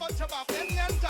ต้นฉบับเน้นๆจ้ะ